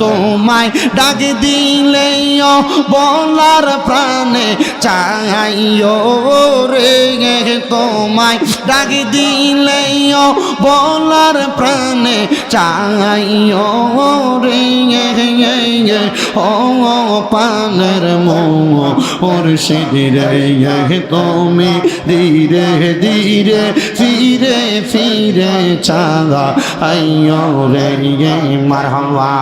তোমায় ডাক দিলে বলার প্রাণে চাইও রে, তোমায় ডাক দিলে বলার প্রাণে চাইও রে, ও পানের মো ওর সিরে তুমি ধীরে ধীরে ফিরে ফিরে চাগা আইয়ো রে, মারহাবা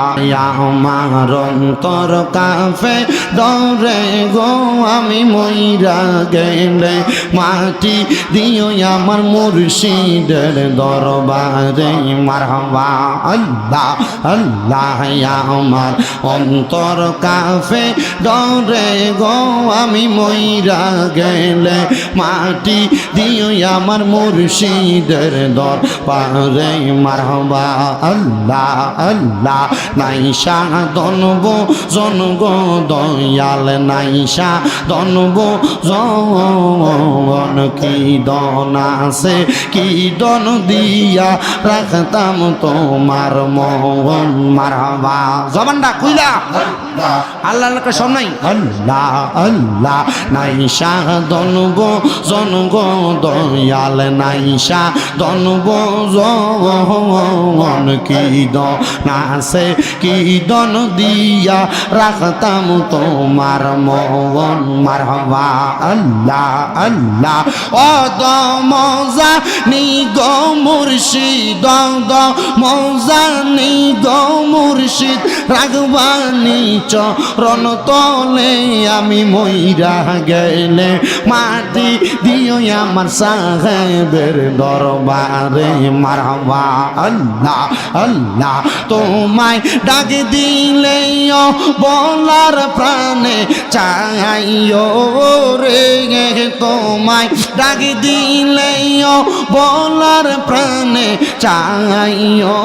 আমার অন্তর কাফে ডরে গো আমি মইরা গেলে। মাটি দিও আমার মুর্শিদের দরবারে। মারহাবা, আল্লাহ আল্লাহ আমার অন্তর কাফে ডরে গো আমি মইরা গেলে। মাটি দিও আমার মুর্শিদের দরবারে। মারহাবা, আল্লাহ আল্লাহ নাইশা দনব জনগ দয়াল নাইশা। দনব জন কি দন আছে কি দন দিয়া রাখতাম তোমার মোহন মারহাবা। জবানটা কইলা আল্লাহ আল্লাহকে সব নাই? আল্লাহ আল্লাহ। নাইশা দনব জনগ দয়াল নাইশা। দনব জন কি দন আছে কি দন দিয়া রাখতাম তোমার মোহন মারহাবা। আল্লাহ আল্লাহ। ও মজা নি গো মুর্শিদ দ মজা নি গো মুর্শিদ। রাগবানি চরণ তলে আমি মইরা গেলে, মাটি দিও আমার সাহেবের দরবারে মারহাবা। আল্লাহ আল্লাহ। তোমায় ডাক দিলে বলার প্রাণে চাইও রে তোমায়। ডাক দিলে বলার প্রাণে চাইও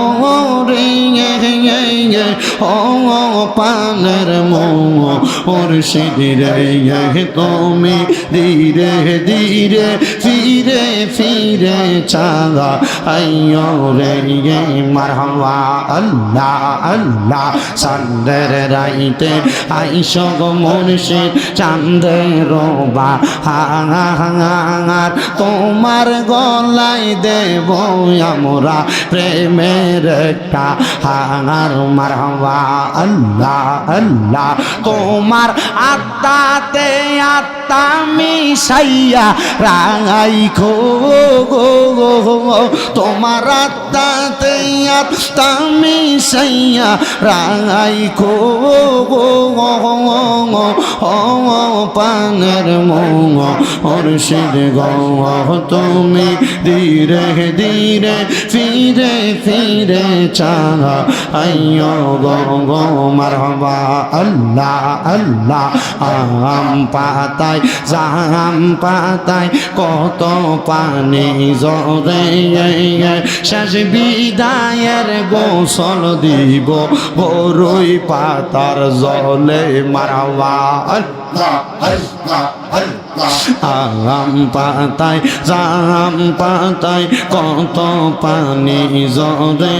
রে ও পানের মো ওর সিদিরে তুমি ধীরে ধীরে ফিরে ফিরে চাগা আইয়ো রে মারহাবা, আল্লাহ আল্লাহ। চান্দের রাইতে আইস গো মুর্শিদ চান্দের বা হাঙার তোমার গলায় দেব আমরা প্রেমের একটা হাঙার মারহাবা। আল্লাহ আল্লাহ, তোমার আত্মাতে আত্মা মিশাইয়া রাঙাই খো গো গো। তোমার আত্মাতে আত্মা মিশাইয়া ও পানের মঙ্গ গো তুমি ধীরে ধীরে ফিরে ফিরে চাহা আইয়ো গো গো, মারহাবা, আল্লাহ আল্লাহ, আম পাতায় জাম পাতায় কত পানি জরে শেষ বিদায়ের গোসল দিব। বরই পাতার জলে মারাবা আল্লাহ আল্লাহ আল্লাহ আম পাতায় জাম পাতায় কত পানি জরে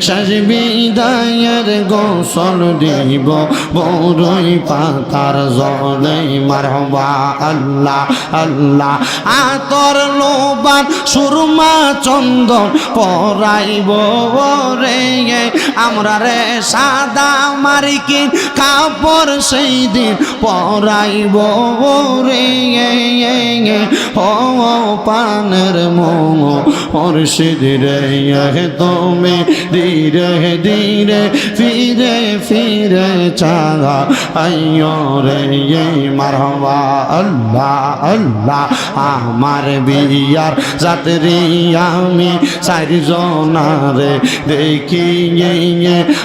শেষ বিদায়ের গোসল দিব বড়ই পাতার জলে মারবা আল্লাহ আল্লাহ, আতর লোবান সুরমা চন্দন পরাইব রে। আমরা রে সাদা মারিকি কাপড় সেই দিন পরাইব রে ও পানের মোম মুর্শিদ রে তুমি ধীরে ধীরে, ফিরে ফিরে চাগা আইয়ো রে মারহাবা, আল্লাহ আল্লাহ, আমার বিয়ার যাত্রী আমি চারজনারে দেখি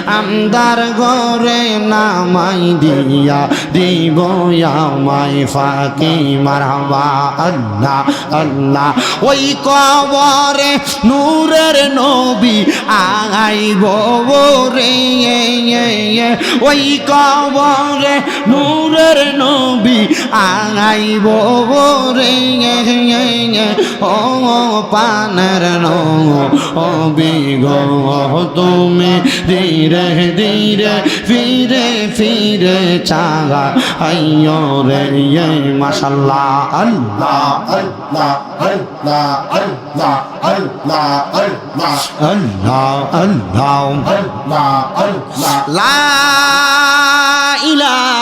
আমদার ঘরে নামাই দিয়া দিব আমায় ফাঁকি মারহাবা আল্লাহ আল্লাহ। ওই কবরে নূরের নবী আইব রে ওই কবরে নূরের নবী আইব রে ও পানের নবী গো তুমি ধীরে ধীরে, ফিরে ফিরে চাগা আইয় রে মাশাল্লাহ আল্লাহ আল্লাহ আল্লাহ আল্লাহ আল্লাহ আল্লাহ আল্লাহ আল্লাহ আল্লাহ আল্লাহ লা ইলাহা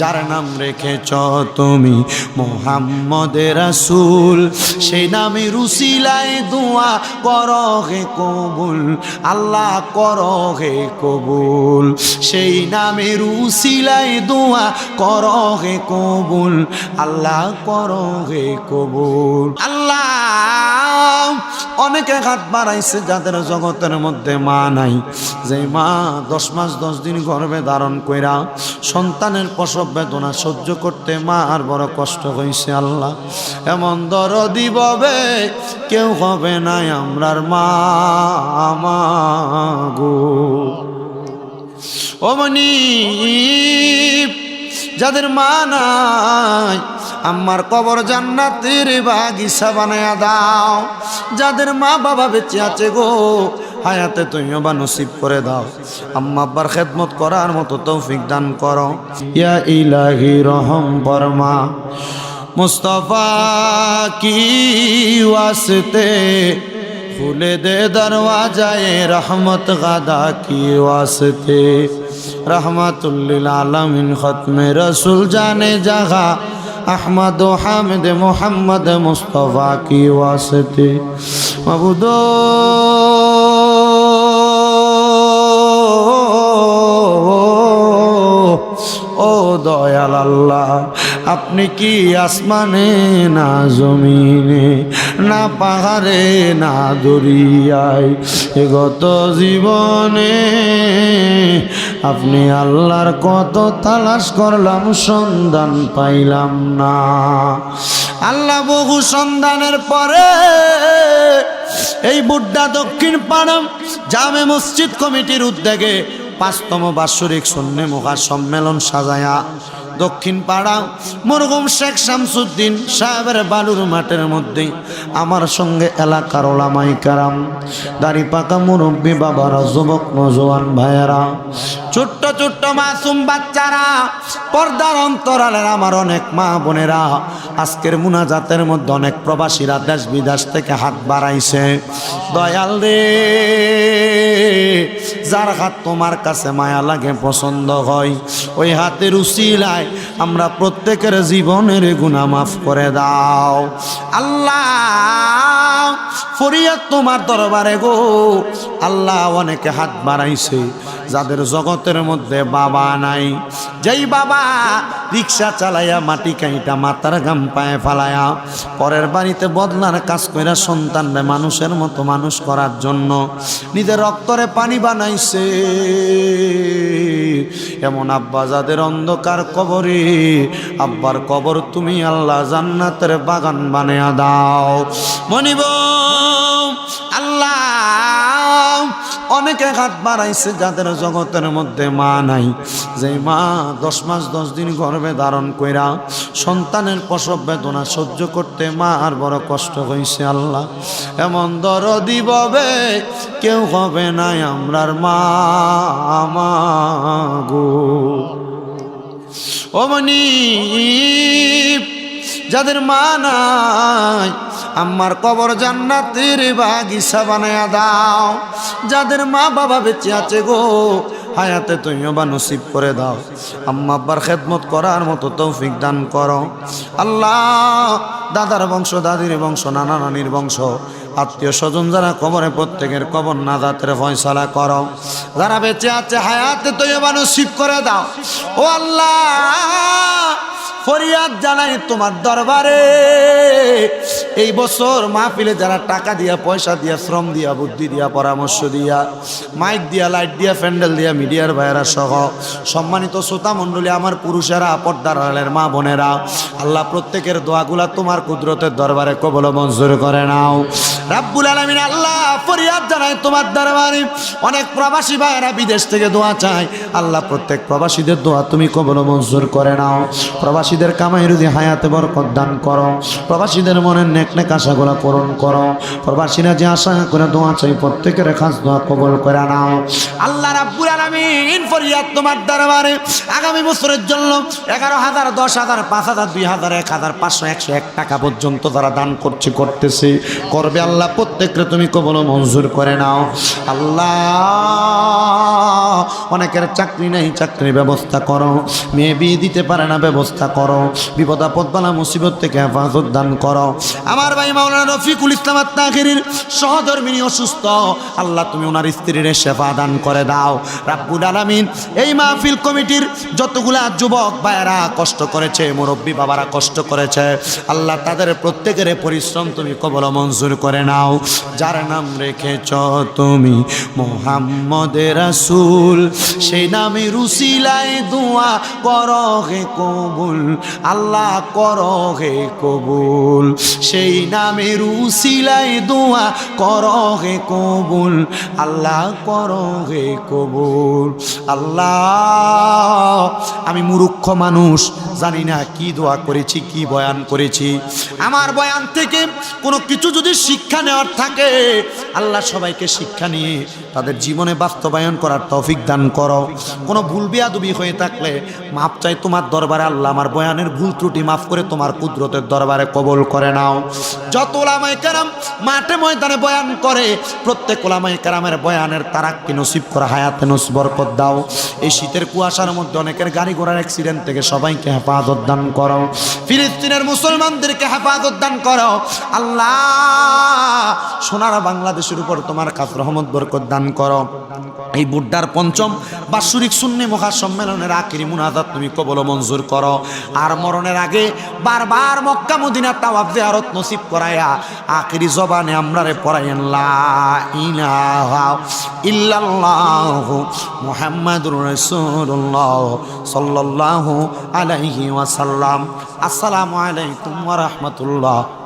যার নাম রেখেছ তুমি মোহাম্মদের রাসূল সেই নামে রুসিলায় দোয়া করো হে কবুল, আল্লাহ করো হে কবুল। সেই নামে রুসিলায় দোয়া করো হে কবুল, আল্লাহ করো হে কবুল। আল্লাহ অনেকে হাত বাড়াইছে যাদের জগতের মধ্যে মা নাই। যে মা দশ মাস, দশ দিন গর্ভে ধারণ কইরা সন্তানের প্রসব বেদনা সহ্য করতে মা আর বড় কষ্ট হয়েছে আল্লাহ। এমন দরদি ববে কেউ হবে না আমরার মা গো। ওমনি যাদের মা নাই আমার কবর জান্নাতের বাগিচা বানায়া দাও। যাদের মা বাবা বেঁচে আছে গো, হায়াতে তুমিও বা নসিব করে দাও। আম্মা খেদমত করার মতো তৌফিক দান করো। ইয়া ইলাহি রহম বর্মা। মুস্তফা কি ওয়াসতে? খুলে দে দরওয়াজায়ে রহমত, গাদা কি ওয়াসতে? রহমতুল্লিল আলমিন, খতমে রসুল জানে জাগা। আহমদ ও হামদ মোহাম্মদ মুস্তফা কি ওয়াসতে? মবুদ দয়াল আল্লাহ, আপনি কি আসমানে না জমিনে, না পাহাড়ে, না দরিয়ায়? গত জীবনে আপনি আল্লাহর কত তালাশ করলাম, সন্ধান পাইলাম না। আল্লাহ বহু সন্ধানের পরে এই বুড্ডা দক্ষিণ পাড়াম জামে মসজিদ কমিটির উদ্যোগে পাঁচতম বাৎসরিক সন্ধ্যে মহা সম্মেলন সাজায়া দক্ষিণ পাড়া মরগুম শেখ শামসুদ্দিন সাহেবের বালুর মাঠের মধ্যে আমার সঙ্গে এলাকার ওলামাই কারাম দাড়ি পাকা মুরব্বী বাবারা, যুবক নজওয়ান ভাইয়েরা, ছোট্ট ছোট্ট মাসুম বাচ্চারা, পর্দার অন্তরালের আমার অনেক মা বোনেরা, আজকের মুনাজাতের মধ্যে অনেক প্রবাসীরা দেশ বিদেশ থেকে হাত বাড়াইছে। দয়াল রে, যার হাত তোমার কাছে মায়া লাগে, পছন্দ হয়। ওই হাতের উশিলায় আমরা প্রত্যেকের জীবনের গুণা মাফ করে দাও। আল্লাহ ফরিয়াদ তোমার দরবারে গো। আল্লাহ অনেকে হাত বাড়াইছে, যাদের জগতের মধ্যে বাবা নাই। যেই বাবা রিক্সা চালাইয়া মাটি কাইটা মাথার গাম পায়ে ফালায়া পরের বাড়িতে বদলার কাজ কইরা সন্তানরে মানুষের মতো মানুষ করার জন্য নিজের রক্তরে পানি বানাইছে। এমন আব্বা যাদের অন্ধকার কবরে, আব্বার কবর তুমি আল্লাহ জান্নাতের বাগান বানিয়ে দাও। মনিব আল্লাহ, অনেকে হাত বাড়াইছে যাদের জগতের মধ্যে মা নাই। যে মা দশ মাস, দশ দিন গর্ভে ধারণ কইরা সন্তানের প্রসব বেদনা সহ্য করতে মা আর বড় কষ্ট হয়েছে আল্লাহ। এমন দরদি ববে কেউ হবে না আমরার মা গো। ওমনি যাদের মা নাই আমার কবর জান্নাতের বাগিচা বানায়া দাও। যাদের মা বাবা বেঁচে আছে গো, হায়াতে তুমিও বা নসিব করে দাও। আম্মা আব্বার খেদমত করার মতো তৌফিক দান করো। আল্লাহ দাদার বংশ, দাদির বংশ, নানা নানির বংশ, আত্মীয় স্বজন যারা কবরে প্রত্যেকের কবর না দাতের ফয়সালা করো। যারা বেঁচে আছে, হায়াতে তুমিও বা নসিব করে দাও। ও আল্লাহ ফরিয়াদ জানাই তোমার দরবারে। এই বছর মাহফিলে যারা টাকা দিয়া, পয়সা দিয়া, শ্রম দিয়া, বুদ্ধি দিয়া, পরামর্শ দিয়া, মাইক দিয়া, লাইট দিয়া, প্যান্ডেল দিয়া, মিডিয়ার ভাইয়েরা সহ সম্মানিত শ্রোতা মণ্ডলী, আমার পুরুষেরা, পর্দার আড়ালের মা বোনেরা, আল্লাহ প্রত্যেকের দোয়াগুলা তোমার কুদরতের দরবারে কবল মঞ্জুর করে নাও। রাব্বুল আলামিন আল্লাহ ফরিয়াদ জানাই তোমার দরবারে। অনেক প্রবাসী ভাইয়েরা বিদেশ থেকে দোয়া চায়। আল্লাহ প্রত্যেক প্রবাসীদের দোয়া তুমি কবল মঞ্জুর করে নাও। প্রবাসীদের কামাই রুদি হায়াতে বরকত দান করো। প্রবাসীদের মনের নেক নেক আশাগুলো পূরণ করো। প্রবাসীরা যে আশা করে দোয়া চাই, প্রত্যেকের খাস দোয়া কবল করে নাও। আল্লাহ রাব্বুল আলামিন ফরিয়াদ তোমার দরবারে। আগামী বছরের জন্য এগারো হাজার, দশ হাজার, পাঁচ হাজার, দুই হাজার, এক হাজার, পাঁচশো, একশো এক টাকা পর্যন্ত তারা দান করছে, করতেছে। করবে আল্লাহ, প্রত্যেককে তুমি কবল মঞ্জুর করে নাও। আল্লাহ অনেকের চাকরি নেই, চাকরির ব্যবস্থা করো। মেয়ে বিয়ে দিতে পারে না, ব্যবস্থা করো। বিপদ আপদ বালা মুসিবত থেকে হেফাজত দান করো। আমার ভাই মাওলানা রফিকুল ইসলাম আত্মাখিরির সহধর্মিনী অসুস্থ। আল্লাহ তুমি ওনার স্ত্রীর সেবা দান করে দাও। রাব্বুল আলামিন, এই মাহফিল কমিটির যতগুলা যুবক ভাইয়েরা কষ্ট করেছে, মুরব্বী বাবারা কষ্ট করেছে, আল্লাহ তাদের প্রত্যেকের পরিশ্রম তুমি কবল মঞ্জুর করে নাও। যার নাম রেখেছ তুমি মোহাম্মদের রাসূল। সেই নামে রুসিলায় দোয়া কর হে কবুল, আল্লাহ কর হে কবুল। সেই নামে রুসিলায় দোয়া কর হে কবুল, আল্লাহ কর হে কবুল। আল্লাহ, আমি মুরুক্ষ মানুষ, জানি না কি দোয়া করেছি, কি বয়ান করেছি। আমার বয়ান থেকে কোনো কিছু যদি শিক্ষা নেওয়ার থাকে, আল্লাহ সবাইকে শিক্ষা নিয়ে তাদের জীবনে বাস্তবায়ন করার তৌফিক দান করো। কোনো ভুল বিয়াদুবি হয়ে থাকলে মাপ চাই তোমার দরবারে আল্লাহ। আমার বয়ানের ভুল ত্রুটি মাফ করে তোমার কুদরতের দরবারে কবল করে নাও। যত ওলামাই কারাম মাঠে ময়দানে বয়ান করে। প্রত্যেক ওলামাই কারামের বয়ানের তারাক্কি নসিব করা, হায়াতে নসিব বরকত দাও। এই শীতের কুয়াশার মধ্যে অনেকের গাড়ি ঘোড়ার অ্যাক্সিডেন্ট থেকে সবাইকে হেফাজত দান করো। ফিলিস্তিনের মুসলমানদেরকে হেফাজত দান করো। আল্লাহ, সোনারা বাংলাদেশের উপর তোমার কাজ রহমত, বরকত দান করো। এই বুড্ডার পঞ্চম বাৎসরিক শূন্য মহা সম্মেলনের আখিরি মুনাজাত তুমি কবল মঞ্জুর করো। আর মরণের আগে বারবার মক্কা মদিনা তাওয়াব জিয়ারত নসিব করায়া আখিরি জবানে আমরারে পড়াইয়েন ইল্লাল্লাহ মুহাম্মাদুর রাসূলুল্লাহ সাল্লাল্লাহু আলাইহি ওয়াসাল্লাম। আসসালামু আলাইকুম রাহমাতুল্লাহ।